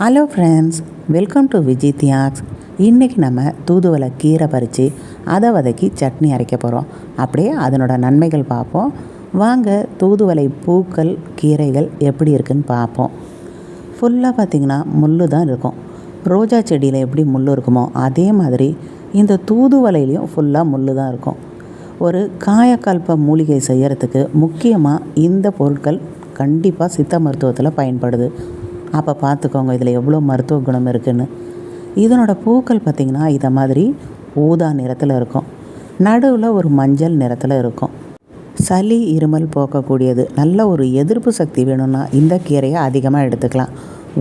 Hello friends welcome to Viji Thiyags இன்றைக்கி நம்ம தூதுவளை கீரை பறித்து அதை வதக்கி சட்னி அரைக்க போகிறோம் அப்படியே அதனோட நன்மைகள் பார்ப்போம். வாங்க தூதுவளை பூக்கள் கீரைகள் எப்படி இருக்குன்னு பார்ப்போம். ஃபுல்லாக பார்த்திங்கன்னா முள் தான் இருக்கும். ரோஜா செடியில் எப்படி முள் இருக்குமோ அதே மாதிரி இந்த தூதுவலையிலையும் ஃபுல்லாக முள் தான் இருக்கும். ஒரு காயக்கல்ப மூலிகை செய்கிறதுக்கு முக்கியமாக இந்த பொருட்கள் கண்டிப்பாக சித்த மருத்துவத்தில் பயன்படுது. அப்போ பார்த்துக்கோங்க இதில் எவ்வளோ மருத்துவ குணம் இருக்குன்னு. இதனோட பூக்கள் பார்த்திங்கன்னா இதை மாதிரி ஊதா நிறத்தில் இருக்கும். நடுவில் ஒரு மஞ்சள் நிறத்தில் இருக்கும். சளி இருமல் போக்கக்கூடியது. நல்ல ஒரு எதிர்ப்பு சக்தி வேணும்னா இந்த கீரையை அதிகமாக எடுத்துக்கலாம்.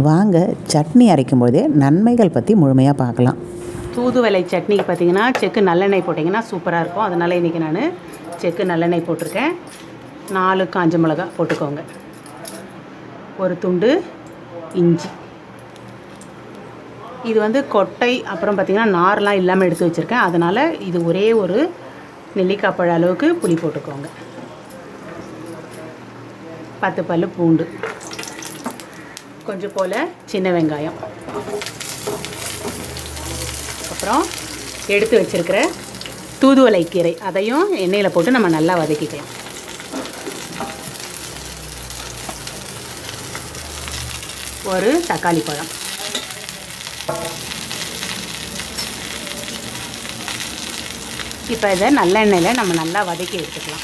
வாங்க சட்னி அரைக்கும் போதே நன்மைகள் பற்றி முழுமையாக பார்க்கலாம். தூதுவளை சட்னிக்கு பார்த்தீங்கன்னா செக்கு நல்லெண்ணெய் போட்டிங்கன்னா சூப்பராக இருக்கும். அதனால் இன்றைக்கி நான் செக்கு நல்லெண்ணெய் போட்டிருக்கேன். நாலு காஞ்ச மிளகா போட்டுக்கோங்க. ஒரு துண்டு இஞ்சி. இது வந்து கொட்டை அப்புறம் பார்த்திங்கன்னா நார்லாம் இல்லாமல் எடுத்து வச்சுருக்கேன். அதனால் இது ஒரே ஒரு நெல்லிக்காய் பழ அளவுக்கு புளி போட்டுக்கோங்க. பத்து பல் பூண்டு. கொஞ்சம் போல் சின்ன வெங்காயம். அப்புறம் எடுத்து வச்சிருக்கிற தூதுவளை கீரை. அதையும் எண்ணெயில் போட்டு நம்ம நல்லா வதக்கிக்கலாம். ஒரு தக்காளி பழம். இப்போ இதை நல்லெண்ணெயில் நம்ம நல்லா வதக்கி எடுத்துக்கலாம்.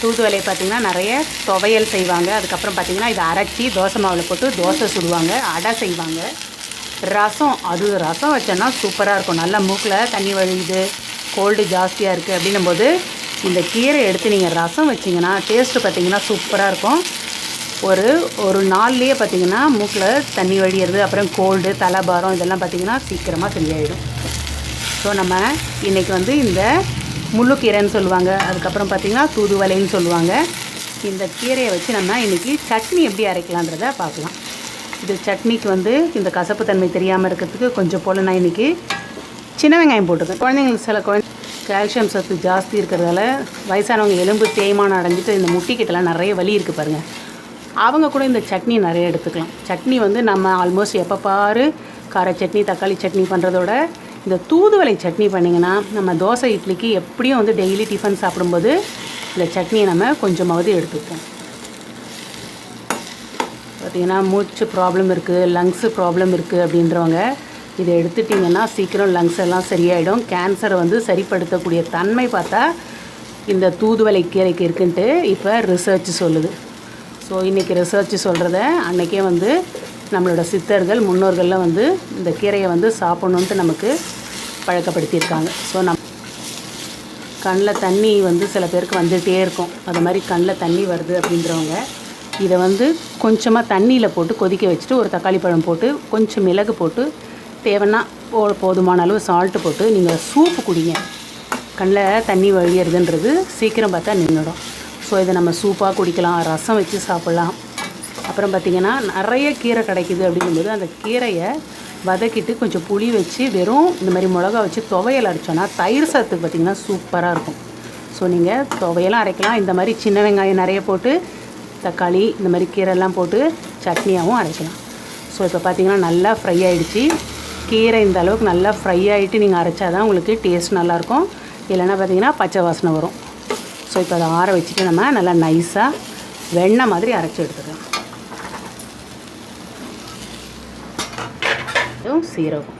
தூதுவலையை பார்த்திங்கன்னா நிறைய துவையல் செய்வாங்க. அதுக்கப்புறம் பார்த்திங்கன்னா இதை அரைச்சி தோசை மாவில் போட்டு தோசை சுடுவாங்க அடை செய்வாங்க. ரசம் அது ரசம் வச்சோன்னா சூப்பராக இருக்கும். நல்லா மூக்கில் தண்ணி வழியுது கோல்டு ஜாஸ்தியாக இருக்குது அப்படின்னும் போது இந்த கீரை எடுத்து நீங்கள் ரசம் வச்சிங்கன்னா டேஸ்ட்டு பார்த்திங்கன்னா சூப்பராக இருக்கும். ஒரு ஒரு நாள்லேயே பார்த்திங்கன்னா மூக்கில் தண்ணி வழியிறது அப்புறம் கோல்டு தலைபாரம் இதெல்லாம் பார்த்திங்கன்னா சீக்கிரமாக சரியாயிடும். ஸோ நம்ம இன்றைக்கி வந்து இந்த முள்ளுக்கீரைன்னு சொல்லுவாங்க. அதுக்கப்புறம் பார்த்திங்கன்னா தூதுவலைன்னு சொல்லுவாங்க. இந்த கீரையை வச்சு நம்ம இன்றைக்கி சட்னி எப்படி அரைக்கலான்றதை பார்க்கலாம். இது சட்னிக்கு வந்து இந்த கசப்பு தன்மை தெரியாமல் இருக்கிறதுக்கு கொஞ்சம் போல் நான் இன்றைக்கி சின்ன வெங்காயம் போட்டுருக்கேன். குழந்தைங்களுக்கு சில குழந்தை கால்சியம் சத்து ஜாஸ்தி இருக்கிறதால வயசானவங்க எலும்பு தேய்மானம் அடைஞ்சிட்டு இந்த முட்டிக்கிட்டலாம் நிறைய வலி இருக்குது பாருங்கள் அவங்க கூட இந்த சட்னி நிறைய எடுத்துக்கலாம். சட்னி வந்து நம்ம ஆல்மோஸ்ட் எப்போ பாரு கார சட்னி தக்காளி சட்னி பண்ணுறதோட இந்த தூதுவளை சட்னி பண்ணிங்கன்னா நம்ம தோசை இட்லிக்கு எப்படியும் வந்து டெய்லி டிஃபன் சாப்பிடும்போது இந்த சட்னியை நம்ம கொஞ்சமாவது எடுத்துப்போம். பார்த்திங்கன்னா மூச்சு ப்ராப்ளம் இருக்குது லங்ஸு ப்ராப்ளம் இருக்குது அப்படின்றவங்க இதை எடுத்துட்டிங்கன்னா சீக்கிரம் லங்ஸ் எல்லாம் சரியாயிடும். கேன்சரை வந்து சரிப்படுத்தக்கூடிய தன்மை பார்த்தா இந்த தூதுவளை கீரைக்கு இருக்குன்ட்டு இப்போ ரிசர்ச் சொல்லுது. ஸோ இன்றைக்கி ரிசர்ச் சொல்கிறத அன்றைக்கே வந்து நம்மளோட சித்தர்கள் முன்னோர்கள்லாம் வந்து இந்த கீரையை வந்து சாப்பிட்ணுன்ட்டு நமக்கு பழக்கப்படுத்தியிருக்காங்க. ஸோ நம் கண்ணில் தண்ணி வந்து சில பேருக்கு வந்துகிட்டே இருக்கும். அது மாதிரி கண்ணில் தண்ணி வருது அப்படின்றவங்க இதை வந்து கொஞ்சமாக தண்ணியில் போட்டு கொதிக்க வச்சுட்டு ஒரு தக்காளி பழம் போட்டு கொஞ்சம் மிளகு போட்டு தேவைன்னா போ போதுமான அளவு சால்ட்டு போட்டு நீங்கள் சூப்பு குடிங்க. கண்ணில் தண்ணி வழியிறதுன்றது சீக்கிரம் பார்த்தா நின்றுடும் ஸோ இதை நம்ம சூப்பாக குடிக்கலாம் ரசம் வச்சு சாப்பிட்லாம். அப்புறம் பார்த்திங்கன்னா நிறைய கீரை கிடைக்குது அப்படிங்கும்போது அந்த கீரையை வதக்கிட்டு கொஞ்சம் புளி வச்சு வெறும் இந்த மாதிரி மிளகா வச்சு துவையல் அரைச்சோன்னா தயிர் சாத்துக்கு பார்த்திங்கன்னா சூப்பராக இருக்கும். ஸோ நீங்கள் துவையெல்லாம் அரைக்கலாம். இந்த மாதிரி சின்ன வெங்காயம் நிறைய போட்டு தக்காளி இந்த மாதிரி கீரைலாம் போட்டு சட்னியாகவும் அரைக்கலாம். ஸோ இப்போ பார்த்திங்கன்னா நல்லா ஃப்ரை ஆகிடுச்சு கீரை இந்த அளவுக்கு நல்லா ஃப்ரை ஆகிட்டு நீங்கள் அரைச்சா தான் உங்களுக்கு டேஸ்ட் நல்லாயிருக்கும் இல்லைன்னா பார்த்தீங்கன்னா பச்சை வாசனை வரும். ஸோ இப்போ அதை ஆற வச்சுட்டு நம்ம நல்லா நைஸாக வெண்ணெய் மாதிரி அரைச்சி எடுத்துக்கலாம். சீரகம்.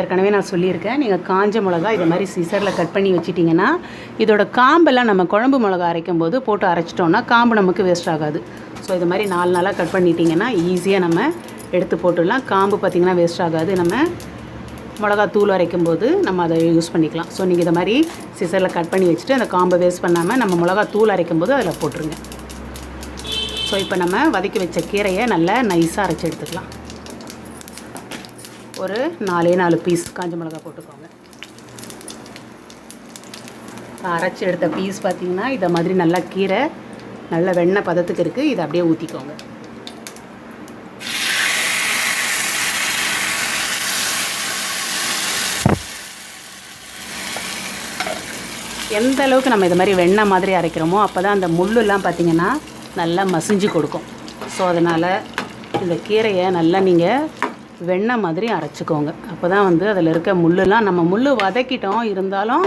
ஏற்கனவே நான் சொல்லியிருக்கேன். நீங்கள் காஞ்ச மிளகா இதை மாதிரி சிசரில் கட் பண்ணி வச்சிட்டிங்கன்னா இதோட காம்பெல்லாம் நம்ம குழம்பு மிளகா அரைக்கும் போது போட்டு அரைச்சிட்டோம்னா காம்பு நமக்கு வேஸ்ட் ஆகாது. ஸோ இது மாதிரி நாலு நாளாக கட் பண்ணிட்டிங்கன்னா ஈஸியாக நம்ம எடுத்து போட்டுடலாம். காம்பு பார்த்திங்கன்னா வேஸ்ட் ஆகாது. நம்ம மிளகா தூள் அரைக்கும் போது நம்ம அதை யூஸ் பண்ணிக்கலாம். ஸோ நீங்கள் இதை மாதிரி சிசரில் கட் பண்ணி வச்சுட்டு அந்த காம்பை வேஸ்ட் பண்ணாமல் நம்ம மிளகா தூள் அரைக்கும் போது அதில் போட்டுருங்க. ஸோ இப்போ நம்ம வதக்கி வச்ச கீரையை நல்லா நைஸாக அரைச்சி எடுத்துக்கலாம். ஒரு நாலே நாலு பீஸ் காஞ்ச மிளகா போட்டுக்கோங்க. அரைச்சி எடுத்த பீஸ் பார்த்திங்கன்னா இதை மாதிரி நல்லா கீரை நல்ல வெண்ணெய் பதத்துக்கு இருக்குது இதை அப்படியே ஊற்றிக்கோங்க எந்த அளவுக்கு நம்ம இது மாதிரி வெண்ணெய் மாதிரி அரைக்கிறோமோ அப்போ தான் அந்த முள்ளுலாம் பார்த்திங்கன்னா நல்லா மசிஞ்சு கொடுக்கும். ஸோ அதனால் இந்த கீரையை நல்லா நீங்கள் வெண்ணெய் மாதிரி அரைச்சிக்கோங்க. அப்போ தான் வந்து அதில் இருக்க முள்ளுலாம் நம்ம முள் வதக்கிட்டோம் இருந்தாலும்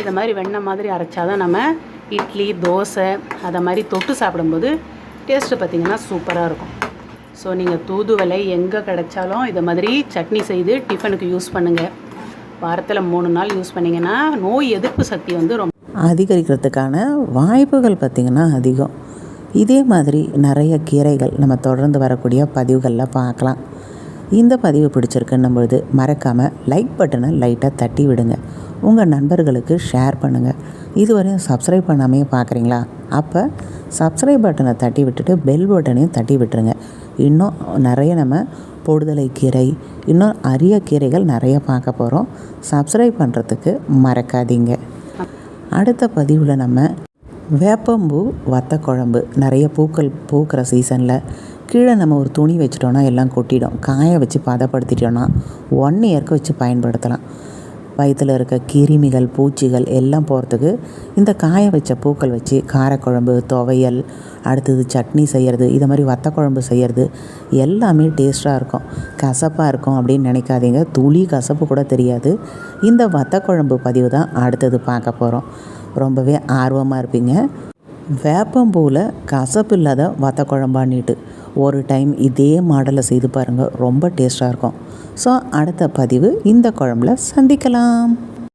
இதை மாதிரி வெண்ணெய் மாதிரி அரைச்சாதான் நம்ம இட்லி தோசை அதை மாதிரி தொட்டு சாப்பிடும்போது டேஸ்ட்டு பார்த்திங்கன்னா சூப்பராக இருக்கும். ஸோ நீங்கள் தூதுவலை எங்கே கிடைச்சாலும் இதை மாதிரி சட்னி செய்து டிஃபனுக்கு யூஸ் பண்ணுங்கள் வாரத்தில் மூணு நாள் யூஸ் பண்ணிங்கன்னா நோய் எதிர்ப்பு சக்தி வந்து ரொம்ப அதிகரிக்கிறதுக்கான வாய்ப்புகள் பார்த்திங்கன்னா அதிகம். இதே மாதிரி நிறைய கீரைகள் நம்ம தொடர்ந்து வரக்கூடிய பதிவுகளில் பார்க்கலாம். இந்த பதிவு பிடிச்சிருக்குன்னும் பொழுது மறக்காமல் லைக் பட்டனை லைட்டாக தட்டி விடுங்க. உங்கள் நண்பர்களுக்கு ஷேர் பண்ணுங்கள் இதுவரையும் சப்ஸ்கிரைப் பண்ணாமே பார்க்குறீங்களா? அப்போ சப்ஸ்கிரைப் பட்டனை தட்டி விட்டுட்டு பெல் பட்டனையும் தட்டி விட்டுருங்க. இன்னும் நிறைய நம்ம பொடுதலை கீரை இன்னும் அரிய கீரைகள் நிறைய பார்க்க போகிறோம் சப்ஸ்கிரைப் பண்ணுறதுக்கு மறக்காதீங்க. அடுத்த பதிவில் நம்ம வேப்பம்பூ வத்த குழம்பு நிறைய பூக்கள் பூக்கிற சீசனில் கீழே நம்ம ஒரு துணி வச்சிட்டோன்னா எல்லாம் கொட்டிடும். காய வச்சு பதப்படுத்திட்டோன்னா ஒன் இயர்க்கு வச்சு பயன்படுத்தலாம். வயிற்றில் இருக்க கிருமிகள் பூச்சிகள் எல்லாம் போகிறதுக்கு இந்த காய வச்ச பூக்கள் வச்சு காரக்குழம்பு துவையல் அடுத்தது சட்னி செய்கிறது இது மாதிரி வத்த குழம்பு செய்கிறது எல்லாமே டேஸ்ட்டாக இருக்கும். கசப்பாக இருக்கும் அப்படின்னு நினைக்காதீங்க. துளி கசப்பு கூட தெரியாது. இந்த வத்த குழம்பு பதிவு தான் அடுத்தது பார்க்க போகிறோம் ரொம்பவே ஆர்வமாக இருப்பீங்க. வேப்பம்பூவில் கசப்பு இல்லாத வத்தக்குழம்பான்னிட்டு ஒரு டைம் இதே மாடலை செய்து பாருங்கள் ரொம்ப டேஸ்ட்டாக இருக்கும். ஸோ அடுத்த பதிவு இந்த குழம்புல சந்திக்கலாம்.